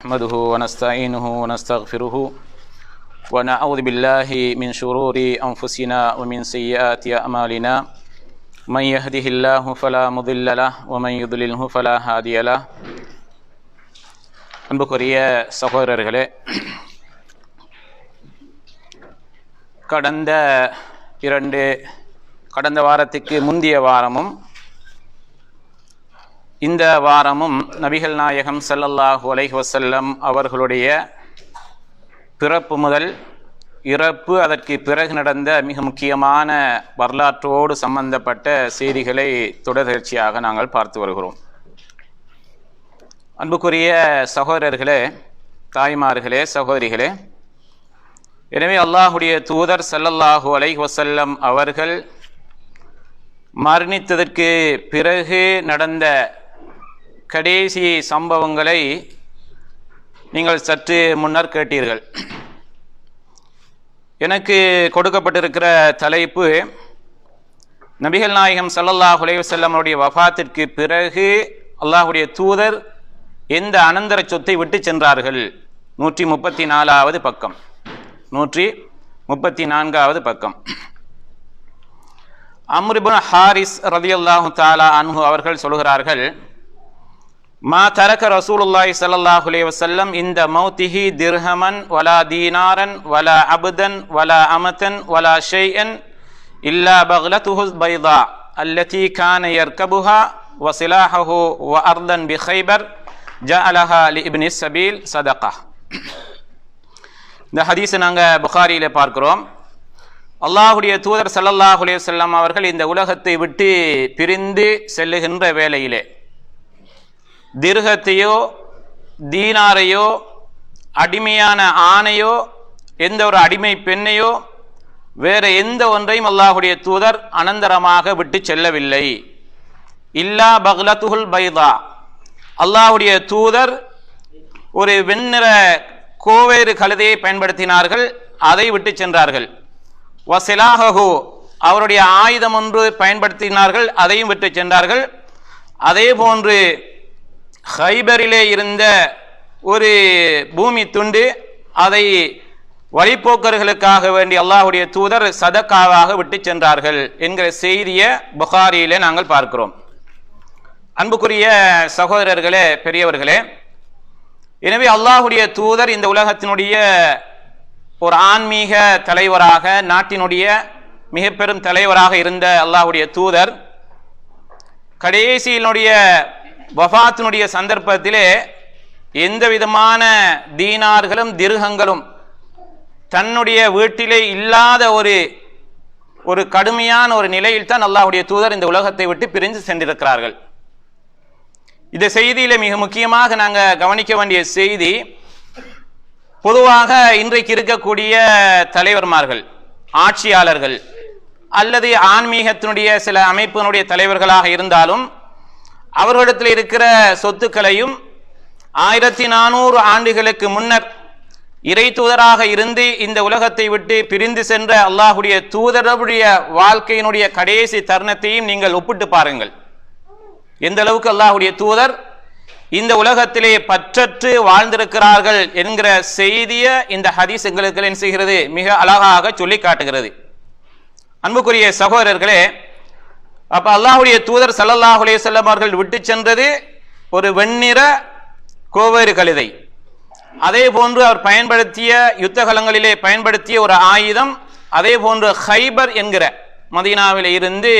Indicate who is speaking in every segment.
Speaker 1: نحمده ونستعينه ونستغفره ونعوذ بالله من شرور أنفسنا ومن سيئات أعمالنا من يهده الله فلا مضل له ومن يضلله فلا هادي له அன்புக்குரிய சகோதரர்களே கடந்த இரண்டு கடந்த வாரத்துக்கு முந்தைய வாரமும் இந்த வாரமும் நபிகள் நாயகம் சல்லல்லாஹு அலைஹி வஸல்லம் அவர்களுடைய பிறப்பு முதல் இறப்பு அதற்கு பிறகு நடந்த மிக முக்கியமான வரலாற்றோடு சம்பந்தப்பட்ட செய்திகளை தொடர்ச்சியாக நாங்கள் பார்த்து வருகிறோம். அன்புக்குரிய சகோதரர்களே தாய்மார்களே சகோதரிகளே எனவே அல்லாஹுடைய தூதர் சல்லல்லாஹு அலைஹி வஸல்லம் அவர்கள் மரணித்ததற்கு பிறகு நடந்த கடைசி சம்பவங்களை நீங்கள் சற்று முன்னர் கேட்டீர்கள். எனக்கு கொடுக்கப்பட்டிருக்கிற தலைப்பு நபிகள் நாயகம் ஸல்லல்லாஹு அலைஹி அவருடைய வஃபாத்திற்கு பிறகு அல்லாஹுடைய தூதர் எந்த அனந்தர சொத்தை விட்டு சென்றார்கள்? நூற்றி முப்பத்தி நாலாவது பக்கம். நூற்றி முப்பத்தி நான்காவது பக்கம் அம்ரிபுன் ஹாரிஸ் ரதியல்லாஹு தாலா அன்ஹு அவர்கள் சொல்கிறார்கள் மா தரக ரசூலுல்லாஹி சல்லாஹ் அலே வசல்லம் இந்த மௌத்திஹி திர்ஹமன் வலா தீனாரன் வலா அபுதன் வலா அமதன் வலா ஷெய்யன் இல்லா பஹ்லத்துஹு பைதா அல்லதி கான யர்கபுஹா வசிலாஹு வ அர்தன் பிஹைபர் ஜ அலஹா அலி இப்னி சபீல் சதகா. இந்த ஹதீஸை நாங்கள் புகாரியில் பார்க்குறோம். அல்லாஹுடைய தூதர் சல்லல்லாஹ் அலே செல்லம் அவர்கள் இந்த உலகத்தை விட்டு பிரிந்து செல்லுகின்ற வேலையிலே திருகத்தையோ தீனாரையோ அடிமையான ஆணையோ எந்த ஒரு அடிமை பெண்ணையோ வேற எந்த ஒன்றையும் அல்லாஹுடைய தூதர் அனந்தரமாக விட்டு செல்லவில்லை. இல்லா பக்லத்துஹுல் பைதா. அல்லாஹுடைய தூதர் ஒரு வெண்ணிற கோவேறு கழுதையை பயன்படுத்தினார்கள் அதை விட்டு சென்றார்கள். வசிலாஹு அவருடைய ஆயுதம் ஒன்று பயன்படுத்தினார்கள் அதையும் விட்டு சென்றார்கள். அதே போன்று ஹைபரிலே இருந்த ஒரு பூமி துண்டு அதை வழிப்போக்கர்களுக்காக வேண்டி அல்லாஹுடைய தூதர் சதக்காவாக விட்டு சென்றார்கள் என்கிற செய்தியை புகாரியிலே நாங்கள் பார்க்கிறோம். அன்புக்குரிய சகோதரர்களே பெரியவர்களே எனவே அல்லாஹுடைய தூதர் இந்த உலகத்தினுடைய ஒரு ஆன்மீக தலைவராக நாட்டினுடைய மிக பெரும் தலைவராக இருந்த அல்லாஹுடைய தூதர் கடைசியினுடைய வஃபாத்தினுடைய சந்தர்ப்பத்திலே எந்த விதமான தீனார்களும் திருகங்களும் தன்னுடைய வீட்டிலே இல்லாத ஒரு ஒரு கடுமையான ஒரு நிலையில் தான் அல்லாஹுடைய தூதர் இந்த உலகத்தை விட்டு பிரிந்து சென்றிருக்கிறார்கள். இந்த செய்தியில மிக முக்கியமாக நாங்கள் கவனிக்க வேண்டிய செய்தி பொதுவாக இன்றைக்கு இருக்கக்கூடிய தலைவர்மார்கள் ஆட்சியாளர்கள் அல்லது ஆன்மீகத்தினுடைய சில அமைப்பினுடைய தலைவர்களாக இருந்தாலும் அவர்களிடத்தில் இருக்கிற சொத்துக்களையும் ஆயிரத்தி நானூறு ஆண்டுகளுக்கு முன்னர் இறை தூதராக இருந்து இந்த உலகத்தை விட்டு பிரிந்து சென்ற அல்லாஹுடைய தூதரவுடைய வாழ்க்கையினுடைய கடைசி தருணத்தையும் நீங்கள் ஒப்பிட்டு பாருங்கள். எந்த அளவுக்கு அல்லாஹுடைய தூதர் இந்த உலகத்திலே பற்றற்று வாழ்ந்திருக்கிறார்கள் என்கிற செய்தியை இந்த ஹதீஸ் எங்களுக்கு என்ன செய்கிறது? மிக அழகாக சொல்லி காட்டுகிறது. அன்புக்குரிய சகோதரர்களே அப்ப அல்லாஹுடைய தூதர் சல்லல்லாஹு செல்லம் அவர்கள் விட்டு சென்றது ஒரு வெண்ணிற கோவேறு கழுதை. அதே போன்று அவர் பயன்படுத்திய யுத்தகலங்களிலே பயன்படுத்திய ஒரு ஆயுதம் அதே போன்று ஹைபர் என்கிற மதீனாவில் இருந்து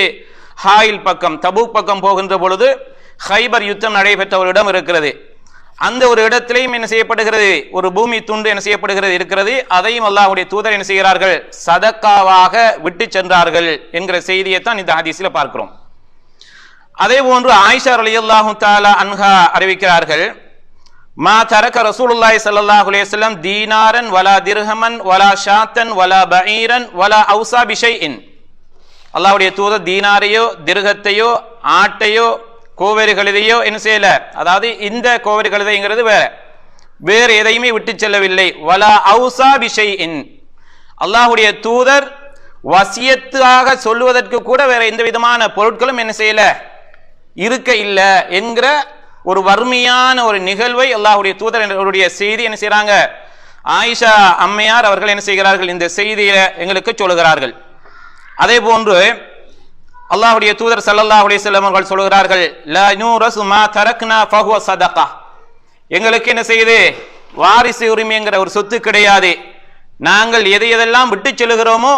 Speaker 1: ஹாயில் பக்கம் தபூக் பக்கம் போகின்ற பொழுது ஹைபர் யுத்தம் நடைபெற்ற ஒரு இடம் இருக்கிறது. அந்த ஒரு இடத்திலையும் என்ன செய்யப்படுகிறது? ஒரு பூமி துண்டு என்ன செய்யப்படுகிறது? இருக்கிறது. அதையும் அல்லாஹுடைய தூதர் என்ன செய்கிறார்கள்? சதக்காவாக விட்டு சென்றார்கள் என்கிற செய்தியை தான் இந்த ஹதீஸில் பார்க்கிறோம். அதே போன்று ஆயிஷா அலி அல்லாஹு தாலா அன்ஹா அறிவிக்கிறார்கள் மா தரக்க ரசூலுல்லாய் சல்லாஹ் அலையம் தீனாரன் வலா திர்ஹமன் வலா ஷாத்தன் வலா பஈரன் வலா பிஷை இன் அல்லாஹுடைய தூதர் தீனாரையோ திருகத்தையோ ஆட்டையோ கோவேறு கழுதையோ என்ன செய்யல? அதாவது இந்த கோவேறு கழுதைங்கிறது வேற. வேறு எதையுமே விட்டு செல்லவில்லை. வலா ஔசா பிஷைஇன். அல்லாஹுடைய தூதர் வசியத்தாக சொல்லுவதற்கு கூட வேற எந்த விதமான பொருட்களும் என்ன செய்யல? இருக்க இல்லை என்கிற ஒரு வறுமையான ஒரு நிகழ்வை அல்லாஹுடைய தூதர் அவருடைய செய்தி என்ன செய்யறாங்க ஆயிஷா அம்மையார் அவர்கள் என்ன செய்கிறார்கள்? இந்த செய்தியை எங்களுக்கு சொல்லுகிறார்கள். அதே போன்று அல்லாஹுடைய தூதர் சல்லல்லாஹுடைய செல்லம் அவர்கள் சொல்கிறார்கள் தரக்னா எங்களுக்கு என்ன செய்யுது? வாரிசு உரிமைங்கிற ஒரு சொத்து கிடையாது. நாங்கள் எதை எதெல்லாம் விட்டு செல்கிறோமோ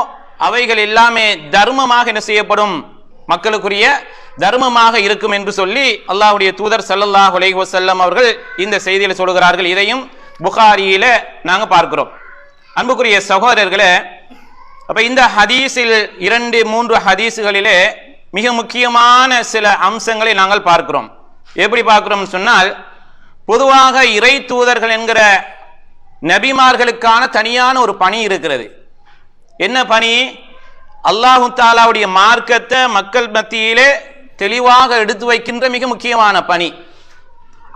Speaker 1: அவைகள் எல்லாமே தர்மமாக என்ன செய்யப்படும்? மக்களுக்குரிய தர்மமாக இருக்கும் என்று சொல்லி அல்லாஹுடைய தூதர் சல்லல்லாஹ் அலைஹி வஸல்லம் அவர்கள் இந்த செய்தியில் சொல்கிறார்கள். இதையும் புகாரியில நாங்கள் பார்க்கிறோம். அன்புக்குரிய சகோதரர்களே அப்ப இந்த ஹதீஸில் இரண்டு மூன்று ஹதீஸுகளிலே மிக முக்கியமான சில அம்சங்களை நாங்கள் பார்க்கிறோம். எப்படி பார்க்கிறோம் சொன்னால் பொதுவாக இறை தூதர்கள் என்கிற நபிமார்களுக்கான தனியான ஒரு பணி இருக்கிறது. என்ன பணி? அல்லாஹு தாலாவுடைய மார்க்கத்தை மக்கள் மத்தியிலே தெளிவாக எடுத்து வைக்கின்ற மிக முக்கியமான பணி.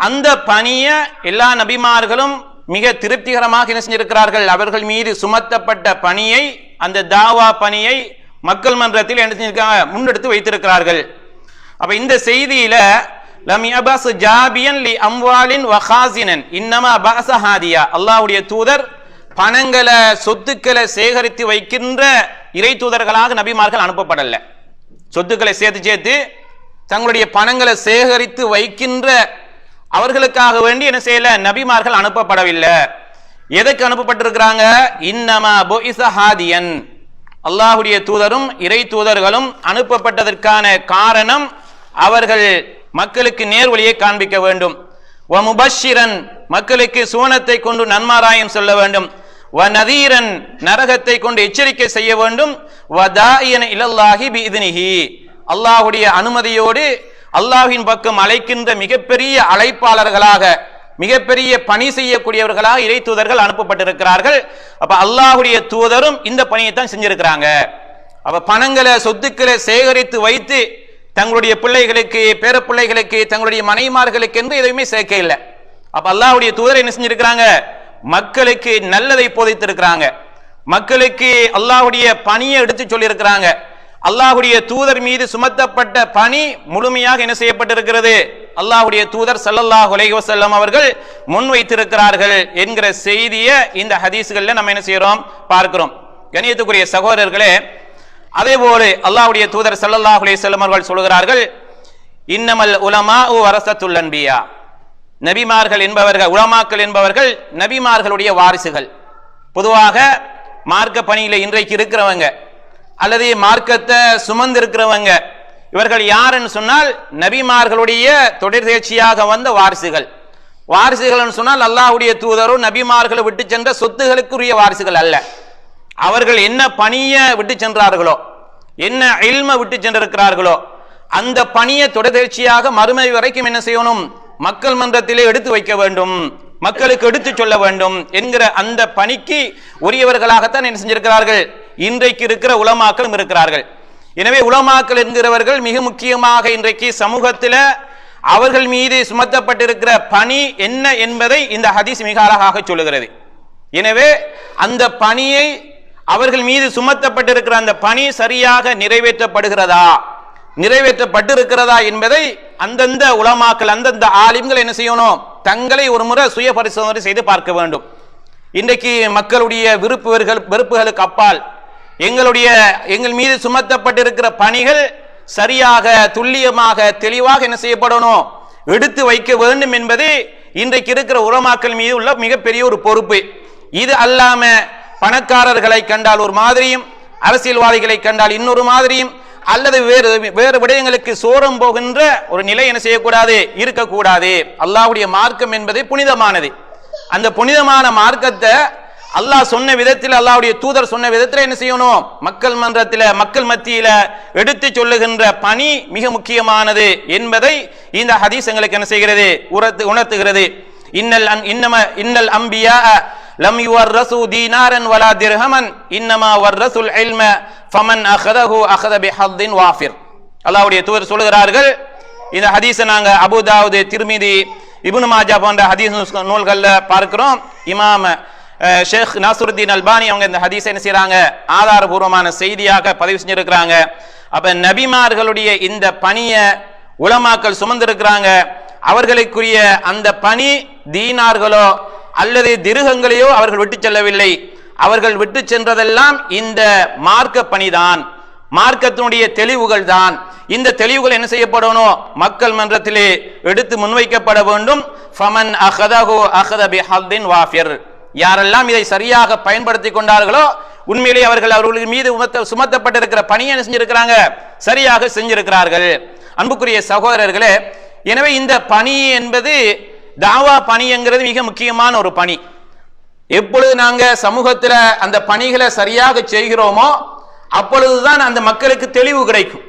Speaker 1: அந்த பணியை எல்லா நபிமார்களும் மிக திருப்திகரமாக என்ன செஞ்சிருக்கிறார்கள்? அவர்கள் மீது சுமத்தப்பட்ட பணியை அந்த தாவா பணியை மக்கள் மன்றத்தில் என்ன செஞ்சிருக்காங்க? முன்னெடுத்து வைத்திருக்கிறார்கள். அப்ப இந்த செய்தியில அல்லாவுடைய ஜாபியன் லி அம்வாலின் இன்னமா அல்லாஹ்வுடைய தூதர் பணங்களை சொத்துக்களை சேகரித்து வைக்கின்ற இறை தூதர்களாக நபிமார்கள் அனுப்பப்படல. சொத்துக்களை சேர்த்து சேர்த்து தங்களுடைய பணங்களை சேகரித்து வைக்கின்ற அவர்களுக்காக வேண்டி என்ன செய்யல? நபிமார்கள் அனுப்பப்படவில்லை. எதற்கு அனுப்பப்பட்டிருக்கிறாங்க? இன்னமா பொய்சஹாதியன் அல்லாஹுடைய தூதரும் இறை தூதர்களும் அனுப்பப்பட்டதற்கான காரணம் அவர்கள் மக்களுக்கு நேர்வழியை காண்பிக்க வேண்டும். வ முபஷிரன் மக்களுக்கு சுவனத்தை கொண்டு நன்மாராயம் சொல்ல வேண்டும். வ நதீரன் நரகத்தை கொண்டு எச்சரிக்கை செய்ய வேண்டும். வ தாயன இலல்லாஹி பிதினிஹி அல்லாஹுடைய அனுமதியோடு அல்லாஹின் பக்கம் அழைக்கின்ற மிகப்பெரிய அழைப்பாளர்களாக மிகப்பெரிய பணி செய்யக்கூடியவர்களாக இறை தூதர்கள் அனுப்பப்பட்டிருக்கிறார்கள். அப்ப அல்லாஹுடைய தூதரும் இந்த பணியை தான் செஞ்சிருக்கிறாங்க. அப்ப பணங்களை சொத்துக்களை சேகரித்து வைத்து தங்களுடைய பிள்ளைகளுக்கு பேர பிள்ளைகளுக்கு தங்களுடைய மனைமார்களுக்கு என்று எதுவுமே சேர்க்க இல்லை. அப்ப அல்லாஹுடைய தூதர் என்ன செஞ்சிருக்கிறாங்க? மக்களுக்கு நல்லதை போதித்திருக்கிறாங்க. மக்களுக்கு அல்லாஹுடைய பணியை எடுத்து சொல்லியிருக்கிறாங்க. அல்லாஹுடைய தூதர் மீது சுமத்தப்பட்ட பணி முழுமையாக என்ன செய்யப்பட்டிருக்கிறது? அல்லாஹுடைய தூதர் சல்லல்லாஹ் அலைஹி அவர்கள் முன்வைத்திருக்கிறார்கள் என்கிற செய்தியை இந்த ஹதீஸ்களில் நம்ம என்ன செய்கிறோம் பார்க்கிறோம். கணியத்துக்குரிய சகோதரர்களே அதே போல அல்லாஹுடைய தூதர் சல்லல்லாஹ் அலைஹி அவர்கள் சொல்கிறார்கள் இன்னமல் உலமா வரசத்துல் அன்பியா. நபிமார்கள் என்பவர்கள் உலமாக்கள் என்பவர்கள் நபிமார்களுடைய வாரிசுகள். பொதுவாக மார்க்க பணியில் இன்றைக்கு இருக்கிறவங்க அல்லது மார்க்கத்தை சுமந்திருக்கிறவங்க. இவர்கள் யாருன்னு சொன்னால் நபிமார்களுடைய தொடர்தேர்ச்சியாக வந்த வாரிசுகள். வாரிசுகள் சொன்னால் அல்லாஹுடைய தூதரும் நபிமார்களை விட்டு சென்ற சொத்துகளுக்குரிய வாரிசுகள் அல்ல. அவர்கள் என்ன பணியை விட்டு சென்றார்களோ என்ன இல்ம விட்டு சென்றிருக்கிறார்களோ அந்த பணியை தொடர்ச்சியாக மறுமை வரைக்கும் என்ன செய்யணும்? மக்கள் மன்றத்திலே எடுத்து வைக்க வேண்டும். மக்களுக்கு எடுத்து சொல்ல வேண்டும் என்கிற அந்த பணிக்கு உரியவர்களாகத்தான் என்ன செஞ்சிருக்கிறார்கள்? இன்றைக்கு இருக்கிற உலமாக்களும் இருக்கிறார்கள். எனவே உலமாக்கள் என்கிறவர்கள் மிக முக்கியமாக இன்றைக்கு சமூகத்தில் அவர்கள் மீது சுமத்தப்பட்டிருக்கிற பணி என்ன என்பதை இந்த ஹதீஸ் மிக அழகாக சொல்லுகிறது. எனவே அந்த பணியை அவர்கள் மீது சுமத்தப்பட்டிருக்கிற அந்த பணி சரியாக நிறைவேற்றப்படுகிறதா? நிறைவேற்றப்பட்டிருக்கிறதா என்பதை அந்தந்த உலமாக்கள் அந்தந்த ஆலிம்கள் என்ன செய்யணும்? தங்களை ஒரு முறை சுய பரிசோதனை செய்து பார்க்க வேண்டும். இன்றைக்கு மக்களுடைய விருப்பு வெறுப்புகளுக்கு அப்பால் எங்களுடைய எங்கள் மீது சுமத்தப்பட்டிருக்கிற பணிகள் சரியாக துல்லியமாக தெளிவாக என்ன செய்யப்படணும்? எடுத்து வைக்க வேண்டும் என்பது இன்றைக்கு இருக்கிற உரமாக்கல் மீது உள்ள மிகப்பெரிய ஒரு பொறுப்பு. இது அல்லாம பணக்காரர்களை கண்டால் ஒரு மாதிரியும் அரசியல்வாதிகளை கண்டால் இன்னொரு மாதிரியும் அல்லது வேறு வேறு விடயங்களுக்கு சோரம் போகின்ற ஒரு நிலை என்ன செய்யக்கூடாது? இருக்கக்கூடாது. அல்லாவுடைய மார்க்கம் என்பது புனிதமானது. அந்த புனிதமான மார்க்கத்தை அல்லாஹ் சொன்ன விதத்தில் அல்லாவுடைய தூதர் சொன்ன விதத்தில் என்ன செய்யணும்? மக்கள் மன்றத்தில் மக்கள் மத்தியில எடுத்து சொல்லுகின்ற பணி மிக முக்கியமானது என்பதை இந்த ஹதீஸ் எங்களுக்கு என்ன செய்கிறது? உரத்து உணர்த்துகிறது. இன்னல் அன் இன்னம இன்னல் அம்பியா லம் யுவர்ரசு தீனாரன் வலா திர்ஹமன் இன்னமா வர்ரசுல் இல்ம ஃபமன் அஹதஹு அஹத பிஹத்தின் வாஃபிர். அல்லாவுடைய தூதர் சொல்கிறார்கள் இந்த ஹதீஸை நாங்கள் அபுதாவுது திருமிதி இபுனு மாஜா போன்ற ஹதீஸ் நூல்களில் பார்க்கிறோம். இமாம ஷேக் நாசுருத்தீன் அல்பானி அவங்க இந்த ஹதீஸ் என்ன செய்யறாங்க ஆதாரபூர்வமான செய்தியாக பதிவு செஞ்சிருக்கிறாங்க. அப்ப நபிமார்களுடைய இந்த பணியை உலமாக்கள் சுமந்திருக்கிறாங்க. அவர்களுக்குரிய அந்த பணி தீனார்களோ அல்லது திருகங்களையோ அவர்கள் விட்டு செல்லவில்லை. அவர்கள் விட்டு சென்றதெல்லாம் இந்த மார்க்க பணிதான். மார்க்கத்தினுடைய தெளிவுகள் தான். இந்த தெளிவுகள் என்ன செய்யப்படணும்? மக்கள் மன்றத்திலே எடுத்து முன்வைக்கப்பட வேண்டும். ஃபமன் அஹதஹு அஹத பிஹத்தின் வாஃபிர். யாரெல்லாம் இதை சரியாக பயன்படுத்தி கொண்டார்களோ உண்மையிலே அவர்கள் அவர்களுக்கு மீது உமத்த சுமத்தப்பட்டிருக்கிற பணியை என்ன செஞ்சிருக்கிறாங்க? சரியாக செஞ்சிருக்கிறார்கள். அன்புக்குரிய சகோதரர்களே எனவே இந்த பணி என்பது தாவா பணிங்கிறது மிக முக்கியமான ஒரு பணி. எப்பொழுது நாங்க சமூகத்துல அந்த பணிகளை சரியாக செய்கிறோமோ அப்பொழுதுதான் அந்த மக்களுக்கு தெளிவு கிடைக்கும்.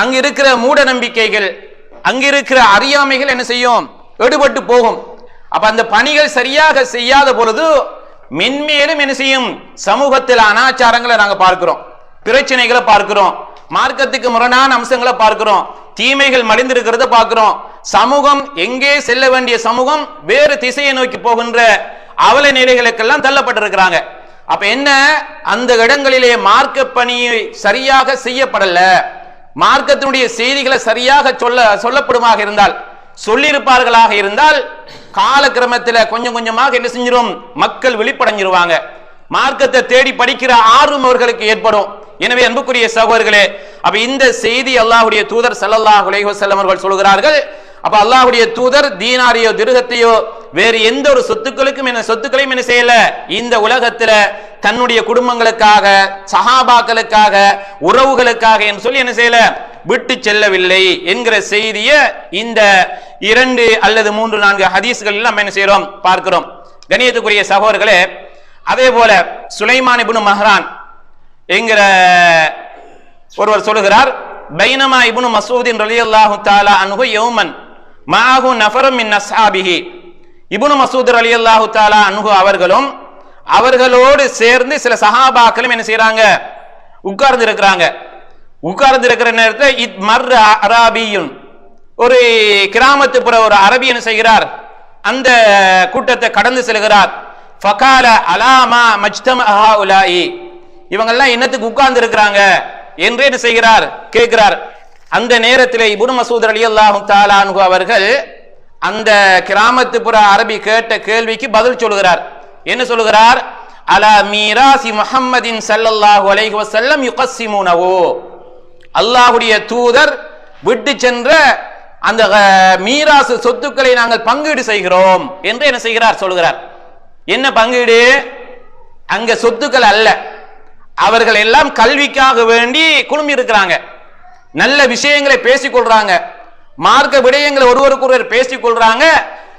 Speaker 1: அங்க இருக்கிற மூட நம்பிக்கைகள் அங்க இருக்கிற அறியாமைகள் என்ன செய்யும்? எடுபட்டு போகும். அப்ப அந்த பணிகள் சரியாக செய்யாத பொழுது மென்மேலும் என்ன செய்யும்? சமூகத்தில் அனாச்சாரங்களை நாங்க பார்க்கிறோம். பிரச்சனைகளை பார்க்கிறோம். மார்க்கத்துக்கு முரணான அம்சங்களை பார்க்கிறோம். தீமைகள் மடிந்திருக்கிறத பார்க்கிறோம். சமூகம் எங்கே செல்ல வேண்டிய சமூகம் வேறு திசையை நோக்கி போகின்ற அவல நிலைகளுக்கெல்லாம் தள்ளப்பட்டிருக்கிறாங்க. அப்ப என்ன? அந்த இடங்களிலே மார்க்க பணி சரியாக செய்யப்படல. மார்க்கத்தினுடைய செய்திகளை சரியாக சொல்ல சொல்லப்படுமாக இருந்தால் சொல்லியிருப்பார்களாக இருந்தால் காலக்கிரமத்தில் கொஞ்சம் கொஞ்சமாக என்ன செஞ்சிடும் மக்கள் வெளிப்படைஞ்சிருவாங்க. மார்க்கத்தை தேடி படிக்கிற ஆர்வம் அவர்களுக்கு ஏற்படும். எனவே அன்புக்குரிய சகோதரர்களே அப்ப இந்த செய்தி அல்லாஹுடைய தூதர் ஸல்லல்லாஹு உலகம் அவர்கள் சொல்கிறார்கள். அப்ப அல்லாஹுடைய தூதர் தீனாரியோ திருகத்தையோ வேறு எந்த ஒரு சொத்துக்களுக்கும் என்ன சொத்துக்களையும் என்ன செய்யல? இந்த உலகத்துல தன்னுடைய குடும்பங்களுக்காக சஹாபாக்களுக்காக உறவுகளுக்காக என்று சொல்லி என்ன செய்யல? விட்டு செல்லவில்லை என்கிற செய்திய இந்த இரண்டு அல்லது மூன்று நான்கு ஹதீஸ்கள் நம்ம என்ன செய்யறோம் பார்க்கிறோம். கணியத்துக்குரிய சகோதரர்களே அதே போல சுலைமான் இப்னு மஹரான் என்கிற ஒருவர் சொல்லுகிறார் பைனமா இபுனு மசூதின் ரலியல்லாஹு தாலா அனுகு யௌமன் மாஹு நஃபரும் மின் அஸ்ஹாபிஹி. இபுனு மசூத் ரலியல்லாஹு தாலா அனுகு அவர்களும் அவர்களோடு சேர்ந்து சில சஹாபாக்களும் என்ன செய்யறாங்க உட்கார்ந்து இருக்கிறாங்க. உட்கார்ந்து இருக்கிற நேரத்தில் இத் மர் அராபியுன். ஒரு கிராமத்துப்புற ஒரு அரபி என்ன செய்கிறார்? அந்த கூட்டத்தை கடந்து செல்கிறார். ஃபகால அலாமா மஜ்தம் அஹாஉலாயி. இவங்கெல்லாம் என்னத்துக்கு உட்கார்ந்து இருக்கிறாங்க என்று என்ன செய்கிறார்? கேட்கிறார். அந்த நேரத்தில் இபுன் மசூத் ரலியல்லாஹு தஆலா அன்ஹு அவர்கள் அந்த கிராமத்துப்புற அரபி கேட்ட கேள்விக்கு பதில் சொல்கிறார் என்ன சொல்கிறார் அலா மீராசி முஹம்மதின் சல்லல்லாஹு அலைஹி வஸல்லம் யுகஸ்ஸிமூனஹு. அல்லாஹ்வுடைய தூதர் விட்டு சென்ற அந்த மீராசு சொத்துக்களை நாங்கள் பங்கீடு செய்கிறோம் என்று என்ன செய்கிறார் சொல்கிறார். என்ன பங்கீடு? அங்க சொத்துக்கள் அல்ல. அவர்கள் எல்லாம் கல்விக்காக வேண்டி குழுமி இருக்கிறாங்க நல்ல விஷயங்களை பேசிக்கொள்றாங்க. மார்க்க விடயங்களை ஒருவருக்கொருவர் பேசிக்கொள்றாங்க.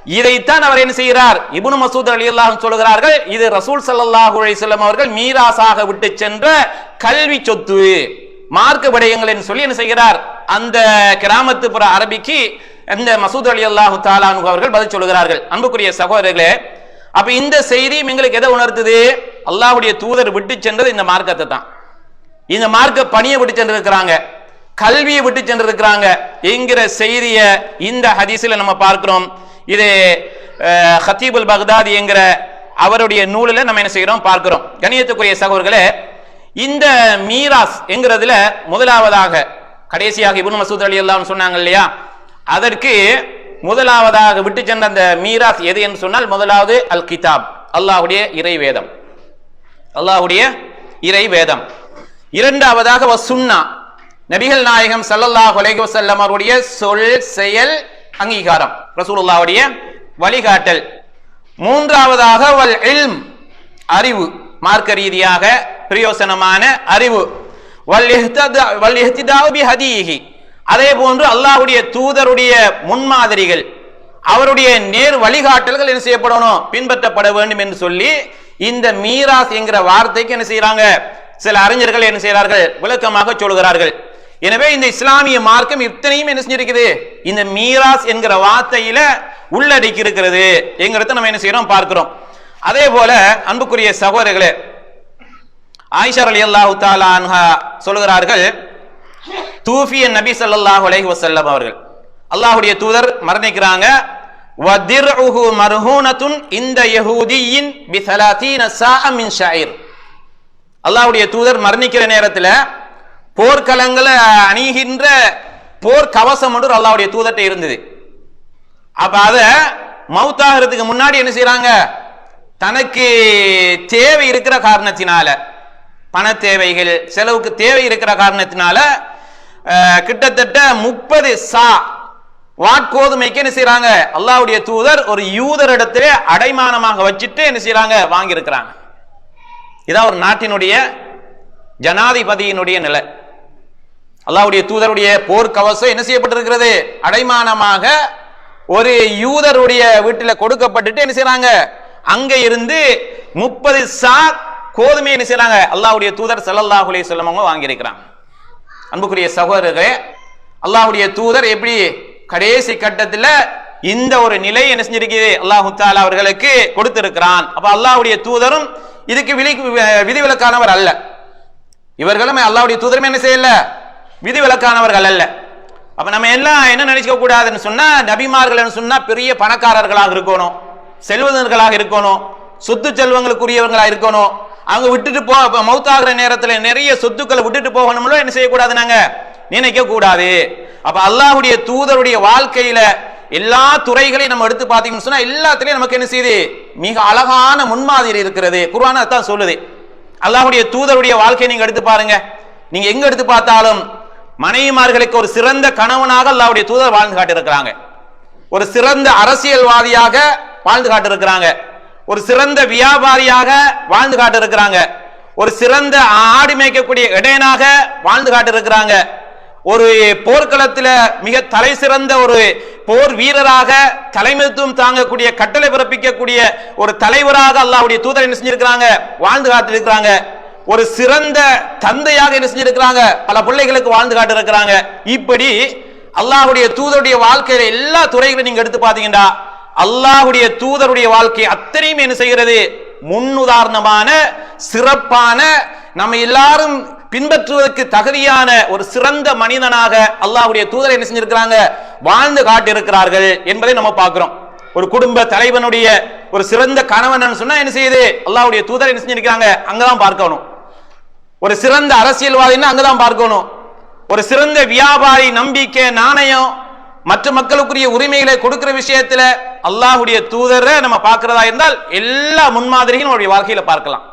Speaker 1: இதைத்தான் அவர் என்ன செய்கிறார்? இபுனு மசூத் ரலியல்லாஹு சொல்கிறார்கள் இது ரசூல் சல்லாஹூ அலைஹி அவர்கள் மீராசாக விட்டு சென்ற கல்வி சொத்து. மார்க்க விடயங்கள் என்று சொல்லி என்ன செய்கிறார்? அந்த கிராமத்துப்புற அரபிக்கு இந்த மசூத் அலி அல்லாஹு தாலானு அவர்கள் பதில் சொல்கிறார்கள் அன்புக்குரிய சகோதரர்களே அப்ப இந்த செய்தி எங்களுக்கு எதை உணர்த்துது? அல்லாஹுடைய தூதர் விட்டு சென்றது இந்த மார்க்கத்தை தான். இந்த மார்க்க பணியை விட்டு சென்றிருக்கிறாங்க. கல்வியை விட்டு சென்றிருக்கிறாங்க. என்கிற செய்தியை இந்த ஹதீஸில் நம்ம பார்க்கிறோம். இது ஹத்தீபுல் பக்தாதி என்கிற அவருடைய நூலில் நம்ம என்ன செய்கிறோம்? பார்க்கிறோம். கணியத்துக்குரிய சகோதர்களே இந்த மீராஸ் என்கிறதுல முதலாவதாக கடைசியாக இபுன் மசூத் அலி அல்லாஹ் சொன்னாங்க இல்லையா? அதற்கு முதலாவதாக விட்டு சென்ற அந்த மீராஸ் எது என்று சொன்னால் முதலாவது அல் கிதாப் அல்லாஹுடைய இறை வேதம் அல்லாஹுடைய இறை வேதம் இரண்டாவதாக வசுன்னா நபிகள் நாயகம் சல்லல்லாஹ் அலைஹி வஸல்லம் அவருடைய சொல் செயல் அங்கீகாரம் ரசூலுல்லாவுடைய வழிகாட்டல். மூன்றாவதாக வல் இல்ம் அறிவு மார்க்க ரீதியாக பிரயோசனமான அறிவு. அதே போன்று அல்லாஹுடைய தூதருடைய முன்மாதிரிகள் அவருடைய நேர் வழிகாட்டல்கள் என்ன செய்யப்படணும்? பின்பற்றப்பட வேண்டும் என்று சொல்லி இந்த மீராஸ் என்கிற வார்த்தைக்கு என்ன செய்யறாங்க சில அறிஞர்கள் என்ன செய்கிறார்கள் விளக்கமாக சொல்கிறார்கள். எனவே இந்த இஸ்லாமிய மார்க்கம் இத்தனையும் என்ன செஞ்சிருக்குது? இந்த மீராஸ் என்கிற வார்த்தையில உள்ளடக்கி இருக்கிறது. என்கிறத நம்ம என்ன செய்யறோம் பார்க்கிறோம். அதே போல அன்புக்குரிய சகோதரர்களே ஆயிஷர் அலி அல்லாஹு தாலா சொல்கிறார்கள் தூஃபிய நபி ஸல்லல்லாஹு அலஹி வசல்லம் அவர்கள். அல்லாஹுடைய தூதர் மரணிக்கிறாங்க. வதிர்உஹு மர்ஹூனத்துன் இந்த யஹூதியின் பி 30 சாஅ மின் ஷாயிர். அல்லாஹ்வுடைய தூதர் மரணிக்கிற நேரத்தில் போர்க்களங்களை அணிகின்ற போர் கவசம் ஒன்று அல்லாஹ்வுடைய தூதர்கிட்ட இருந்தது. அப்ப அத மவுத்தாகிறதுக்கு முன்னாடி என்ன செய்யறாங்க தனக்கு தேவை இருக்கிற காரணத்தினால பண தேவைகள் செலவுக்கு தேவை இருக்கிற காரணத்தினால கிட்டத்தட்ட முப்பது சா வாட்கோதுமைக்கு என்ன செய்யறாங்க அல்லாவுடைய தூதர் ஒரு யூதர் அடைமானமாக வச்சுட்டு என்ன செய்யறாங்க வாங்கி இருக்கிறாங்க இதான் ஒரு நாட்டினுடைய ஜனாதிபதியினுடைய நிலை. அல்லாவுடைய தூதருடைய போர்க்கவசம் என்ன செய்யப்பட்டிருக்கிறது? அடைமானமாக ஒரு யூதருடைய வீட்டில் கொடுக்கப்பட்டுட்டு என்ன செய்யறாங்க அங்க இருந்து முப்பது சார் கோதுமை என்ன செய்யறாங்க அல்லாவுடைய தூதர் செல்லல்லாஹுலே அலைஹி வாங்கியிருக்கிறாங்க. அன்புக்குரிய சகோதரர்களே அல்லாஹுடைய தூதர் எப்படி கடைசி கட்டத்தில் இந்த ஒரு நிலை என்ன செஞ்சிருக்கிறது? அல்லாஹு தாலா அவர்களுக்கு கொடுத்திருக்கிறான். அப்ப அல்லாஹ்வுடைய தூதரும் இதுக்கு விதி விதிவிலக்கானவர் அல்ல. இவர்களும் அல்லாவுடைய தூதரும் என்ன செய்யல? விதிவிலக்கானவர்கள் அல்ல. அப்ப நம்ம எல்லாம் என்ன நினைச்சுக்க கூடாதுன்னு சொன்னா நபிமார்கள் சொன்னா பெரிய பணக்காரர்களாக இருக்கணும் செல்வந்தர்களாக இருக்கணும் சொத்து செல்வங்களுக்குரியவர்களாக இருக்கணும். அவங்க விட்டுட்டு போ மௌத்தாகிற நேரத்தில் நிறைய சொத்துக்களை விட்டுட்டு போகணும்ல என்ன செய்யக்கூடாது நாங்க? நினைக்க கூடாது அப்ப அல்லாஹுடைய தூதருடைய வாழ்க்கையில எல்லா துறைகளையும் நம்ம எடுத்து பார்த்தீங்கன்னு சொன்னா எல்லாத்துலயும் நமக்கு என்ன செய்யுது? மிக அழகான முன்மாதிரி இருக்கிறது. குர்ஆன் அதான் சொல்லுது. அல்லாஹுடைய தூதருடைய வாழ்க்கையை நீங்க எடுத்து பாருங்க. நீங்க எங்க எடுத்து பார்த்தாலும் மனைவிமார்களுக்கு ஒரு சிறந்த கணவனாக அல்லாவுடைய தூதர் வாழ்ந்து காட்டியிருக்கிறாங்க. ஒரு சிறந்த அரசியல்வாதியாக வாழ்ந்து காட்டியிருக்கிறாங்க. ஒரு சிறந்த வியாபாரியாக வாழ்ந்து காட்டிருக்கிறாங்க. ஒரு சிறந்த ஆடு மேய்க்கக்கூடிய இடையனாக வாழ்ந்து காட்டிருக்கிறாங்க. ஒரு போர்க்களத்தில் மிக தலை சிறந்த ஒரு போர் வீரராக தலைமைத்துவம் தாங்கக்கூடிய கட்டளை பிறப்பிக்கக்கூடிய ஒரு தலைவராக அல்லாவுடைய தூதர் என்ன செஞ்சிருக்கிறாங்க? வாழ்ந்து காட்டிருக்கிறாங்க. ஒரு சிறந்த தந்தையாக என்ன செஞ்சிருக்கிறாங்க? பல பிள்ளைகளுக்கு வாழ்ந்து காட்டிருக்கிறாங்க. இப்படி அல்லாவுடைய தூதருடைய வாழ்க்கையில எல்லா துறைகளையும் நீங்க எடுத்து பாத்தீங்கன்னா அல்லாஹுடைய தூதருடைய வாழ்க்கை அத்தனையும் என்ன செய்கிறது? முன்னுதாரணமான சிறப்பான நம்ம எல்லாரும் பின்பற்றுவதற்கு தகுதியான ஒரு சிறந்த மனிதனாக அல்லாஹுடைய தூதர் என்ன செஞ்சிருக்கிறாங்க? வாழ்ந்து காட்டியிருக்கிறார்கள் என்பதை நம்ம பார்க்கிறோம். ஒரு குடும்ப தலைவனுடைய ஒரு சிறந்த கணவன் சொன்னா என்ன செய்யுது? அல்லாவுடைய தூதர் என்ன செஞ்சிருக்காங்க அங்கதான் பார்க்கணும். ஒரு சிறந்த அரசியல்வாதின்னா அங்கதான் பார்க்கணும்? ஒரு சிறந்த வியாபாரி நம்பிக்கை நாணயம் மற்ற மக்களுக்குரிய உரிமைகளை கொடுக்கிற விஷயத்துல அல்லாஹுடைய தூதரை நம்ம பார்க்கிறதா இருந்தால் எல்லா முன்மாதிரியும் அவருடைய வாழ்க்கையில பார்க்கலாம்.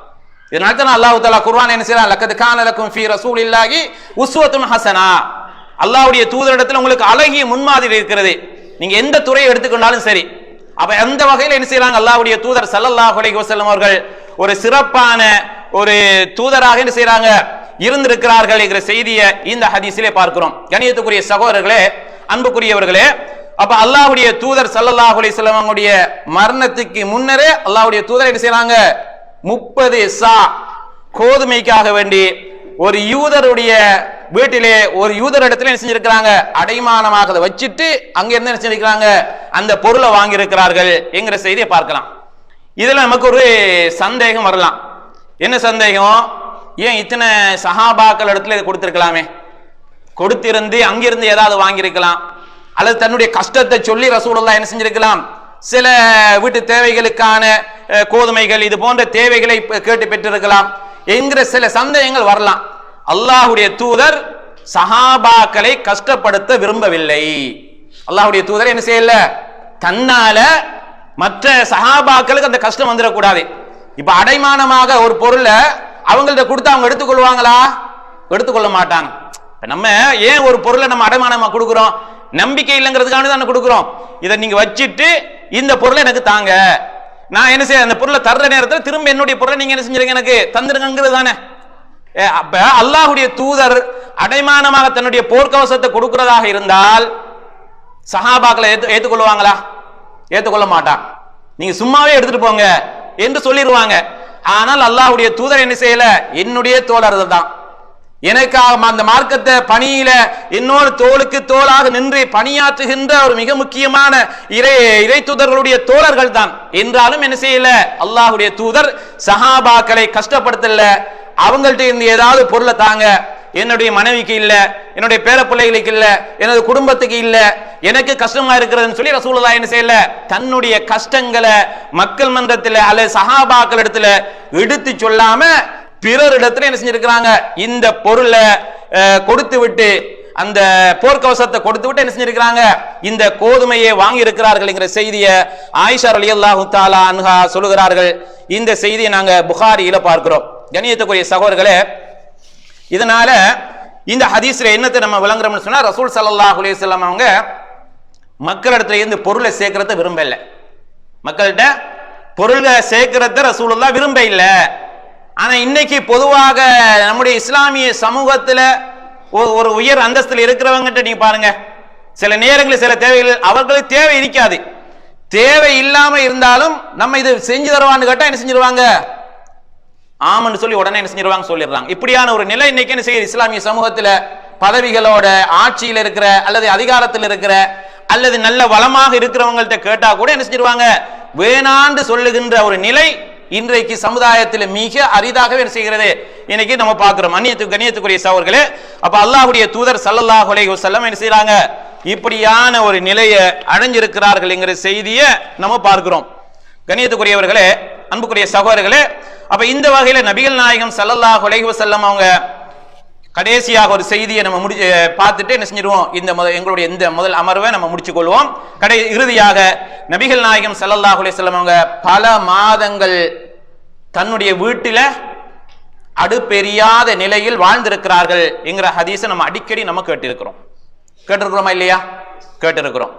Speaker 1: இதனால தான் அல்லாஹு தாலா குர்வான் என்ன செய்யலாம் லக்கது கான லக்கும் ஃபீ ரசூலில்லாஹி உஸ்வத்துன் ஹசனா. அல்லாஹுடைய தூதரிடத்தில் உங்களுக்கு அழகிய முன்மாதிரி இருக்கிறது. நீங்க எந்த துறையை எடுத்துக்கொண்டாலும் சரி. அப்ப எந்த வகையில் என்ன செய்யறாங்க அல்லாஹுடைய தூதர் சல்லல்லாஹ் அலைஹி வஸல்லம் அவர்கள் ஒரு சிறப்பான ஒரு தூதராக என்ன செய்யறாங்க இருந்திருக்கிறார்கள் என்கிற செய்தியை இந்த ஹதீஸிலே பார்க்கிறோம். கணியத்துக்குரிய சகோதரர்களே அன்புக்குரியவர்களே அப்ப அல்லாஹுடைய தூதர் சல்லாஹ் அலைஹி மரணத்துக்கு முன்னரே அல்லாவுடைய தூதர் என்ன செய்யறாங்க முப்பது சா கோதுமைக்காக வேண்டி ஒரு யூதருடைய வீட்டிலே ஒரு யூதர் இடத்துல என்ன செஞ்சிருக்கிறாங்க? அடைமானமாக அதை வச்சுட்டு அங்க இருந்து என்ன செஞ்சிருக்கிறாங்க? அந்த பொருளை வாங்கியிருக்கிறார்கள் என்கிற செய்தியை பார்க்கலாம். இதுல நமக்கு ஒரு சந்தேகம் வரலாம். என்ன சந்தேகம்? ஏன் இத்தனை சஹாபாக்கள் இடத்துல இதை கொடுத்துருக்கலாமே? கொடுத்திருந்து அங்கிருந்து ஏதாவது வாங்கியிருக்கலாம். அல்லது தன்னுடைய கஷ்டத்தை சொல்லி ரசூலெல்லாம் என்ன செஞ்சிருக்கலாம். சில வீட்டு தேவைகளுக்கான கோதுமைகள் இது போன்ற தேவைகளை கேட்டு பெற்றிருக்கலாம். என்கிற சில சந்தேகங்கள் வரலாம். அல்லாஹுடைய தூதர் சஹாபாக்களை கஷ்டப்படுத்த விரும்பவில்லை. அல்லாஹ்வுடைய தூதர் என்ன செய்யல? தன்னால மற்ற சஹாபாக்களுக்கு அந்த கஷ்டம் வந்துடக்கூடாது. இப்ப அடைமானமாக ஒரு பொருளை அவங்கள்ட்ட கொடுத்து அவங்க எடுத்துக்கொள்வாங்களா? எடுத்துக்கொள்ள மாட்டாங்க. நம்ம ஏன் ஒரு பொருளை நம்ம அடமானமா கொடுக்குறோம்? நம்பிக்கை இல்லைங்கிறதுக்காக தானே கொடுக்குறோம். இதை நீங்க வச்சுட்டு இந்த பொருளை எனக்கு தாங்க. நான் என்ன செய்ய அந்த பொருளை தர்ற நேரத்தில் திரும்ப என்னுடைய பொருளை நீங்க என்ன செஞ்சிருங்க எனக்கு? தந்துருங்கிறது தானே. ஏ, அப்ப அல்லாஹுடைய தூதர் அடைமானமாக தன்னுடைய போர்க்கவசத்தை கொடுக்கிறதாக இருந்தால் சஹாபாக்களை ஏத்து ஏத்துக்கொள்வாங்களா? ஏத்துக்கொள்ள மாட்டான். நீங்க சும்மாவே எடுத்துட்டு போங்க என்று சொல்லிடுவாங்க ஆனால் அல்லாஹுடைய தூதர் என்ன செய்யல? என்னுடைய தோழர்கள் தான் எனக்காக அந்த மார்க்கத்தை பணியில இன்னொரு தோளுக்கு தோளாக நின்று பணியாற்றுகின்ற ஒரு மிக முக்கியமான இறை இறை தூதர்களுடைய தோழர்கள் தான். என்றாலும் என்ன செய்யல? அல்லாஹுடைய தூதர் சஹாபாக்களை கஷ்டப்படுத்தல. அவங்கள்ட்ட இருந்து ஏதாவது பொருளை தாங்க. என்னுடைய மனைவிக்கு இல்ல என்னுடைய பேர பிள்ளைகளுக்கு இல்ல எனது குடும்பத்துக்கு இல்ல எனக்கு கஷ்டமா இருக்கிறதுன்னு சொல்லி ரசூலுல்லாஹ் என்ன செய்யல? தன்னுடைய கஷ்டங்களை மக்கள் மன்றத்தில் அல்லது சஹாபாக்கள் இடத்துல எடுத்து சொல்லாம பிறரிடத்துல என்ன செஞ்சிருக்கிறாங்க? இந்த பொருளை கொடுத்து விட்டு அந்த போர்க்கவசத்தை கொடுத்து விட்டு என்ன செஞ்சிருக்கிறாங்க? இந்த கோதுமையை வாங்கி இருக்கிறார்கள் என்கிற செய்தியை ஆயிஷா அலி அல்லாஹு தாலா அன்ஹா சொல்லுகிறார்கள். இந்த செய்தியை நாங்க புகாரியில பார்க்கிறோம். கணியத்துக்குரிய சகோதரர்களே இதனால இந்த ஹதீஸ்ல என்னத்தை நம்ம விளங்குறோம்னு சொன்னா ரசூல் சல்லாஹ் அலிசல்லாம் அவங்க மக்களிடத்துல இருந்து பொருளை சேர்க்கறத விரும்பல. மக்கள்கிட்ட பொருளை சேர்க்கறத ரசூலுல்லாஹ் விரும்ப இல்லை ஆனால் இன்னைக்கு பொதுவாக நம்முடைய இஸ்லாமிய சமூகத்தில் ஒரு- ஒரு உயர் அந்தஸ்தில் இருக்கிறவங்ககிட்ட நீங்க பாருங்க. சில நேரங்களில் சில தேவைகள் அவர்களுக்கு தேவை இருக்காது. தேவை இல்லாம இருந்தாலும் நம்ம இது செஞ்சு தருவான்னு கேட்டா என்ன செஞ்சிருவாங்க? ஆமன்னு சொல்லி உடனே என்ன செஞ்சிருவாங்க சொல்லிடுறாங்க. இப்படியான ஒரு நிலை இன்னைக்கு என்ன செய்யுது? இஸ்லாமிய சமூகத்துல பதவிகளோட ஆட்சியில் இருக்கிற அல்லது அதிகாரத்தில் இருக்கிற அல்லது நல்ல வளமாக இருக்கிறவங்கள்ட்ட கேட்டா கூட என்ன செஞ்சிருவாங்க? வேணாண்டு சொல்லுகின்ற ஒரு நிலை இன்றைக்கு சமுதாயத்தில் மிக அரிதாகவே செய்கிறது? இன்னைக்கு நம்ம பார்க்கிறோம். அந்நியத்து கண்ணியத்துக்குரிய சவர்களே அப்ப அல்லாஹுடைய தூதர் சல்லல்லாஹ் உலக செல்லம் என்ன செய்யறாங்க இப்படியான ஒரு நிலையை அடைஞ்சிருக்கிறார்கள் என்கிற செய்தியை நம்ம பார்க்கிறோம். கண்ணியத்துக்குரியவர்களே அன்புக்குரிய சகோதரர்களே அப்ப இந்த வகையில நபிகள் நாயகம் சல்லல்லாஹ் உலக செல்லம் அவங்க கடைசியாக ஒரு செய்தியை நம்ம முடி பார்த்துட்டு என்ன செஞ்சிருவோம் இந்த முதல் எங்களுடைய இந்த முதல் அமர்வை நம்ம முடிச்சுக் கொள்வோம் கடை இறுதியாக நபிகள் நாயகம் ஸல்லல்லாஹு அலைஹி அவங்க பல மாதங்கள் தன்னுடைய வீட்டில் அடுப்பெரியாத நிலையில் வாழ்ந்திருக்கிறார்கள் என்கிற ஹதீஸை நம்ம அடிக்கடி நம்ம கேட்டிருக்கிறோம். கேட்டிருக்கிறோமா இல்லையா? கேட்டிருக்கிறோம்.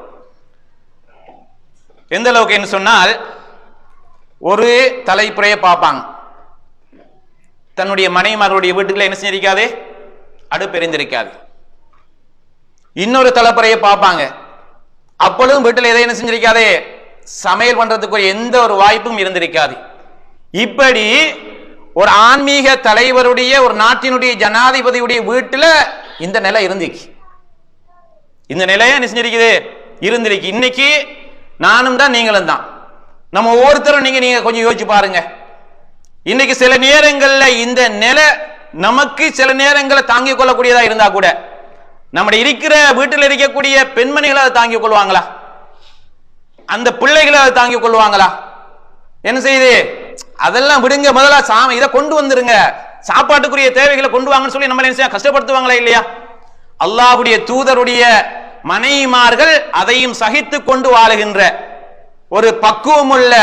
Speaker 1: எந்த அளவுக்கு சொன்னால் ஒரு தலைப்புறையை பார்ப்பாங்க. தன்னுடைய மனைவிமார்களுடைய வீட்டுக்குள்ள என்ன செஞ்சிருக்காது? அடுப்பெரிந்திருக்காது இன்னொரு தலைப்புறையை பார்ப்பாங்க. அப்பொழுதும் வீட்டில் எதை என்ன செஞ்சிருக்காதே? சமையல் பண்றதுக்கு எந்த ஒரு வாய்ப்பும் இருந்திருக்காது. இப்படி ஒரு ஆன்மீக தலைவருடைய ஒரு நாட்டினுடைய ஜனாதிபதியுடைய வீட்டில் இந்த நிலை இருந்துச்சு இந்த நிலையை என்ன செஞ்சிருக்குது? இருந்திருக்கு. இன்னைக்கு நானும் தான் நீங்களும் தான். நம்ம ஒவ்வொருத்தரும் நீங்க நீங்க கொஞ்சம் யோசிச்சு பாருங்க. இன்னைக்கு சில நேரங்களில் இந்த நிலை நமக்கு சில நேரங்களை தாங்கிக் கொள்ளக்கூடியதா இருந்தா கூட நம்முடைய இருக்கிற வீட்டில் இருக்கக்கூடிய பெண்மணிகளை அதை தாங்கிக் கொள்வாங்களா? அந்த பிள்ளைகளை அதை தாங்கிக் கொள்வாங்களா? என்ன செய்யுது அதெல்லாம் விடுங்க முதல்ல சாமி இதை கொண்டு வந்துருங்க. சாப்பாட்டுக்குரிய தேவைகளை கொண்டு வாங்கன்னு சொல்லி நம்மளை என்ன செய்ய கஷ்டப்படுத்துவாங்களா இல்லையா? அல்லாவுடைய தூதருடைய மனைவிமார்கள் அதையும் சகித்து கொண்டு வாழுகின்ற ஒரு பக்குவமுள்ள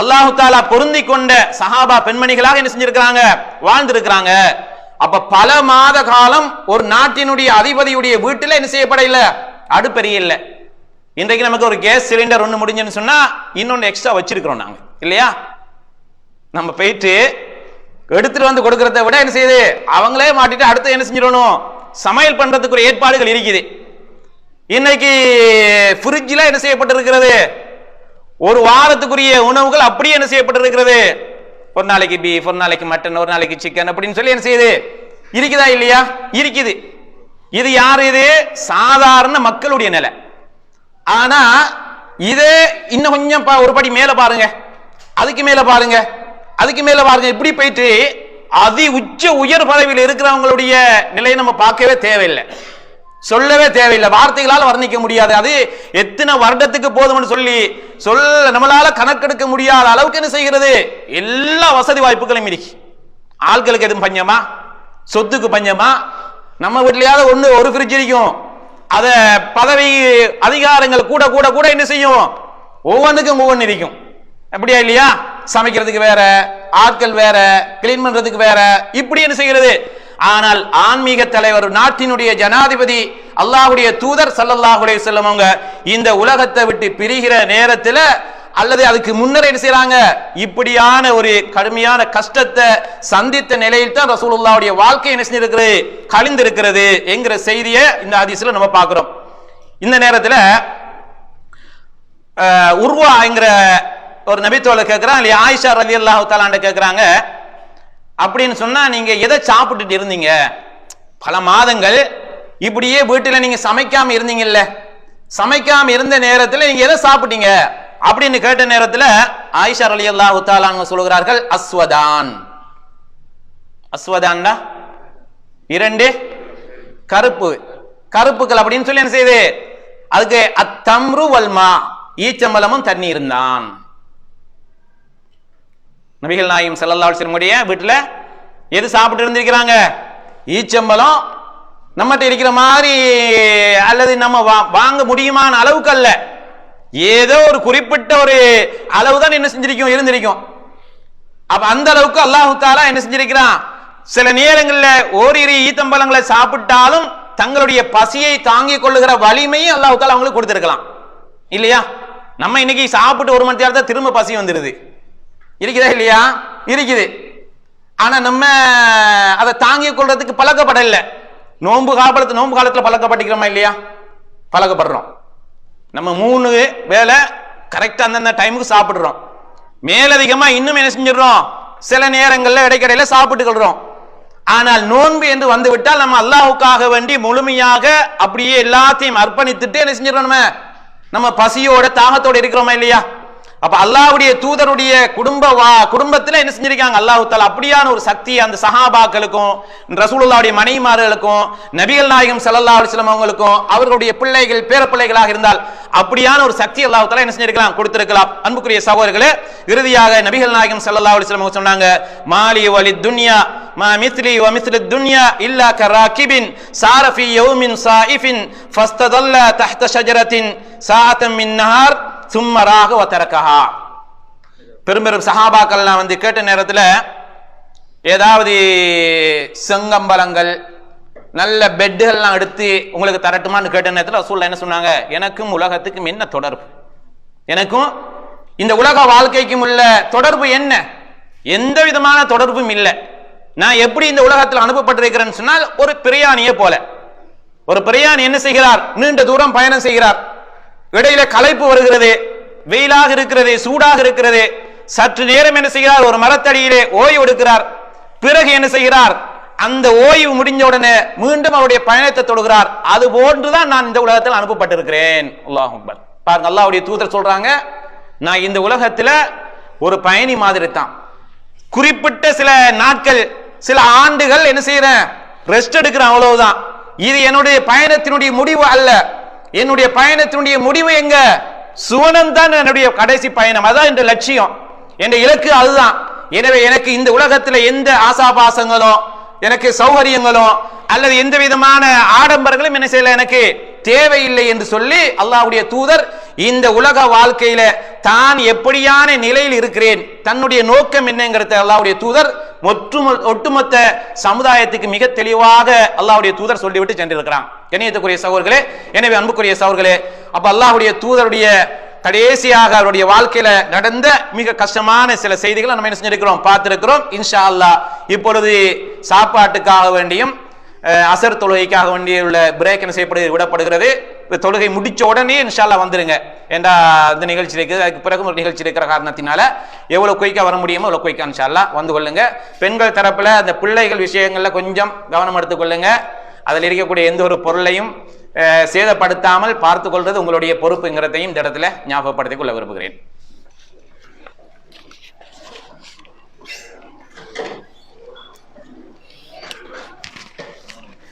Speaker 1: அல்லாஹு தாலா பொருந்தி கொண்ட சஹாபா பெண்மணிகளாக என்ன செஞ்சிருக்கிறாங்க? வாழ்ந்திருக்கிறாங்க. அப்ப பல மாத காலம் ஒரு நாட்டினுடைய அதிபதியுடைய வீட்டில் என்ன செய்யப்பட இல்ல அடுப்பெரிய இல்ல இன்றைக்கு நமக்கு ஒரு கேஸ் சிலிண்டர் ஒன்று முடிஞ்சுன்னு சொன்னா இன்னொன்று எக்ஸ்ட்ரா வச்சிருக்கிறோம் நாங்க. இல்லையா? நம்ம போயிட்டு எடுத்துட்டு வந்து கொடுக்கறத விட என்ன செய்யுது? அவங்களே மாட்டிட்டு அடுத்து என்ன செஞ்சிடணும்? சமையல் பண்றதுக்கு ஒரு ஏற்பாடுகள் இருக்குது. இன்னைக்கு ஃப்ரிட்ஜில் என்ன செய்யப்பட்டிருக்கிறது? ஒரு வாரத்துக்குரிய உணவுகள் அப்படியே என்ன செய்யப்பட்டிருக்கிறது? ஒரு நாளைக்கு பீஃப் ஒரு நாளைக்கு மட்டன் ஒரு நாளைக்கு சிக்கன் அப்படின்னு சொல்லி என்ன செய்யுது? இருக்குதா இல்லையா? இருக்குது. இது யார் இது? சாதாரண மக்களுடைய நிலை. ஆனா இது இன்னும் கொஞ்சம் பா- ஒரு படி மேல பாருங்க. அதுக்கு மேல பாருங்க. அதுக்கு மேல பாருங்க. இப்படி போயிட்டு அதி உச்ச உயர் பதவியில் இருக்கிறவங்களுடைய நிலையை நம்ம பார்க்கவே தேவையில்லை. சொல்லவே தேவையில்லை. வார்த்தைகளால் வர்ணிக்க முடியாது. அது எத்தனை வருடத்துக்கு போதும்னு சொல்லி சொல்ல நம்மளால கணக்கெடுக்க முடியாத அளவுக்கு என்ன செய்கிறது? எல்லா வசதி வாய்ப்புகளும் இருக்கு ஆட்களுக்கு எதுவும் பஞ்சமா? சொத்துக்கு பஞ்சமா? நம்ம வீட்லயாவது ஒண்ணு ஒரு ஃப்ரிட்ஜ் இருக்கும். அத பதவி அதிகாரங்கள் கூட கூட கூட என்ன செய்யும்? ஒவ்வொன்றுக்கும் ஒவ்வொன்று இருக்கும். அப்படியா இல்லையா? சமைக்கிறதுக்கு வேற ஆட்கள் வேற கிளீன் பண்றதுக்கு வேற. இப்படி என்ன செய்கிறது? ஆனால் ஆன்மீக தலைவர் நாட்டினுடைய ஜனாதிபதி அல்லாஹுடைய தூதர் சல்லல்லாஹுடைய அலைஹி அவங்க இந்த உலகத்தை விட்டு பிரிகிற நேரத்துல அல்லது அதுக்கு முன்னர் என்ன செய்யறாங்க இப்படியான ஒரு கடுமையான கஷ்டத்தை சந்தித்த நிலையில் தான் ரசூலுல்லாவுடைய வாழ்க்கை என்ன செஞ்சிருக்கிறது? கழிந்திருக்கிறது என்கிற செய்தியை இந்த ஹதீஸ்ல நம்ம பார்க்கிறோம். இந்த நேரத்துல உருவா என்கிற ஒரு நபித்தோலை கேட்கிறான் இல்லையா? ஆயிஷா ரலி அல்லாஹு தாலாண்ட கேட்கிறாங்க அப்படின்னு சொன்னா நீங்க எதை சாப்பிட்டுட்டு இருந்தீங்க? பல மாதங்கள் இப்படியே வீட்டுல நீங்க சமைக்காம இருந்தீங்கல்ல. சமைக்காம இருந்த நேரத்துல நீங்க எதை சாப்பிட்டீங்க? அப்படின்னு கேட்ட நேரத்துல ஆயிஷா அலி அல்லாஹு தாலாங்க சொல்கிறார்கள் அஸ்வதான். அஸ்வதான்டா? இரண்டு கருப்பு. கருப்புக்கள் அப்படின்னு சொல்லி என்ன செய்யுது? அதுக்கு அத்தம்ரு வல்மா ஈச்சம்பலமும் தண்ணி இருந்தான் நபிகள் நாயும் செல்லல்லா சிறுமுடைய வீட்டில் எது சாப்பிட்டு இருந்திருக்கிறாங்க? ஈச்சம்பலம் நம்மகிட்ட இருக்கிற மாதிரி அல்லது நம்ம வா- வாங்க முடியுமான அளவுக்கு அல்ல. ஏதோ ஒரு குறிப்பிட்ட ஒரு அளவு தான் என்ன செஞ்சிருக்கும் இருந்திருக்கும். அப்ப அந்த அளவுக்கு அல்லாஹு தாலா என்ன செஞ்சிருக்கிறான்? சில நேரங்களில் ஓரிரு ஈத்தம்பழங்களை சாப்பிட்டாலும் தங்களுடைய பசியை தாங்கிக் கொள்ளுகிற வலிமையை அல்லாஹு தாலா அவங்களுக்கு கொடுத்துருக்கலாம். இல்லையா? நம்ம இன்னைக்கு சாப்பிட்டு ஒரு மணி நேரத்தை திரும்ப பசி வந்துடுது இருக்குதா இல்லையா? இருக்குது. ஆனா நம்ம அதை தாங்கிக் கொள்றதுக்கு பழக்கப்படல. நோன்பு காலத்து நோன்பு காலத்துல பழக்கப்பட்டிக்கிறோமா இல்லையா? பழக்கப்படுறோம். நம்ம மூணு வேலை கரெக்டாக அந்தந்த டைமுக்கு சாப்பிட்றோம். மேலதிகமாக இன்னும் என்ன செஞ்சிடறோம்? சில நேரங்களில் இடைக்கடையில் சாப்பிட்டு கொள்றோம். ஆனால் நோன்பு என்று வந்துவிட்டால் நம்ம அல்லாஹ்வுக்காக வேண்டி முழுமையாக அப்படியே எல்லாத்தையும் அர்ப்பணித்துட்டு என்ன செஞ்சிடறோம் நம்ம? நம்ம பசியோட தாகத்தோட இருக்கிறோமா இல்லையா? அப்ப அல்லாவுடைய தூதருடைய குடும்ப வா குடும்பத்துல என்ன செஞ்சிருக்காங்க? அல்லாஹு தாலா அப்படியான ஒரு சக்தி அந்த சஹாபாக்களுக்கும் ரசூலுல்லாவுடைய மனைவிமார்களுக்கும் நபிகள் நாயகம் சல்லா அலுவலம் அவங்களுக்கும் அவர்களுடைய பிள்ளைகள் பேரப்பிள்ளைகளாக இருந்தால் அப்படியான ஒரு சக்தி அல்லாஹு தாலா என்ன செஞ்சிருக்கலாம்? கொடுத்திருக்கலாம். அன்புக்குரிய சகோதரர்களே இறுதியாக நபிகள் நாயகம் சல்லா அலுவலம் சொன்னாங்க மாலி வலி துன்யா மா மித்லி வ மித்லு துன்யா இல்லா கராகிபின் சாரஃபி யௌமின் சாயிஃபின் ஃபஸ்ததல்ல தஹ்த ஷஜரத்தின் சாத்தம் மின் நஹார். சும்மராக ஒத்தரக்கஹா பெரும்பெரும் சஹாபாக்கள் நான் வந்து கேட்ட நேரத்தில் ஏதாவது செங்கம்பலங்கள் நல்ல பெட்டுகள்லாம் எடுத்து உங்களுக்கு தரட்டுமான்னு கேட்ட நேரத்தில் ரசூலுல்லாஹ் என்ன சொன்னாங்க? எனக்கும் உலகத்துக்கும் என்ன தொடர்பு? எனக்கும் இந்த உலக வாழ்க்கைக்கும் உள்ள தொடர்பு என்ன? எந்த விதமான தொடர்பும் இல்லை. நான் எப்படி இந்த உலகத்தில் அனுப்பப்பட்டிருக்கிறேன்னு சொன்னால் ஒரு பிரயாணியை போல. ஒரு பிரயாணி என்ன செய்கிறார்? நீண்ட தூரம் பயணம் செய்கிறார். இடையில களைப்பு வருகிறது வெயிலாக இருக்கிறது சூடாக இருக்கிறது சற்று நேரம் என்ன செய்கிறார்? ஒரு மரத்தடியிலே ஓய்வு எடுக்கிறார். பிறகு என்ன செய்கிறார்? அந்த ஓய்வு முடிஞ்ச உடனே மீண்டும் அவருடைய பயணத்தை தொடுகிறார். அது போன்றுதான் நான் இந்த உலகத்தில் அனுப்பப்பட்டிருக்கிறேன். அல்லாஹ் அக்பர். பாருங்க அல்லாவுடைய தூதர் சொல்றாங்க நான் இந்த உலகத்துல ஒரு பயணி மாதிரி தான் குறிப்பிட்ட சில நாட்கள் சில ஆண்டுகள் என்ன செய்யறேன் ரெஸ்ட் எடுக்கிறேன் அவ்வளவுதான். இது என்னுடைய பயணத்தினுடைய முடிவு அல்ல. என்னுடைய பயணத்தினுடைய முடிவு எங்க? சுவனம் தான் என்னுடைய கடைசி பயணம். அதான் என்ற லட்சியம். என்ற இலக்கு அதுதான். எனவே எனக்கு இந்த உலகத்துல எந்த ஆசாபாசங்களோ எனக்கு சௌகரியங்களோ அல்லது எந்த விதமான ஆடம்பரங்களும் என்ன செய்யல எனக்கு தேவையில்லை என்று சொல்லி அல்லாவுடைய தூதர் இந்த உலக வாழ்க்கையில தான் எப்படியான நிலையில் இருக்கிறேன் தன்னுடைய நோக்கம் என்னங்கிறத அல்லாவுடைய தூதர் ஒற்றுமொ ஒட்டுமொத்த சமுதாயத்துக்கு மிக தெளிவாக அல்லாவுடைய தூதர் சொல்லிவிட்டு சென்றிருக்கிறான். கண்ணியத்துக்குரிய சகோர்களே எனவே அன்புக்குரிய சகோர்களே அப்ப அல்லாஹுடைய தூதருடைய கடைசியாக அவருடைய வாழ்க்கையில நடந்த மிக கஷ்டமான சில செய்திகளை நம்ம என்ன செஞ்சிருக்கிறோம் பார்த்திருக்கிறோம். இன்ஷா அல்லா இப்பொழுது சாப்பாட்டுக்காக வேண்டியும் அசர் தொழுகைக்காக வேண்டிய உள்ள பிரேக் என்ன விடப்படுகிறது. இந்த தொழுகை முடிச்ச உடனே இன்ஷால்லா வந்துருங்க. ஏண்டா இந்த நிகழ்ச்சி இருக்குது அதுக்கு பிறகு ஒரு நிகழ்ச்சி இருக்கிற காரணத்தினால எவ்வளோ குயிக்காக வர முடியுமோ அவ்வளோ குயிக்கா இன்ஷால்லா வந்து கொள்ளுங்க. பெண்கள் தரப்பில் அந்த பிள்ளைகள் விஷயங்களில் கொஞ்சம் கவனம் எடுத்துக்கொள்ளுங்க அதில் இருக்கக்கூடிய எந்த ஒரு பொருளையும் சேதப்படுத்தாமல் பார்த்து கொள்வது உங்களுடைய பொறுப்புங்கிறதையும் இந்த இடத்துல ஞாபகப்படுத்திக் கொள்ள விரும்புகிறேன்.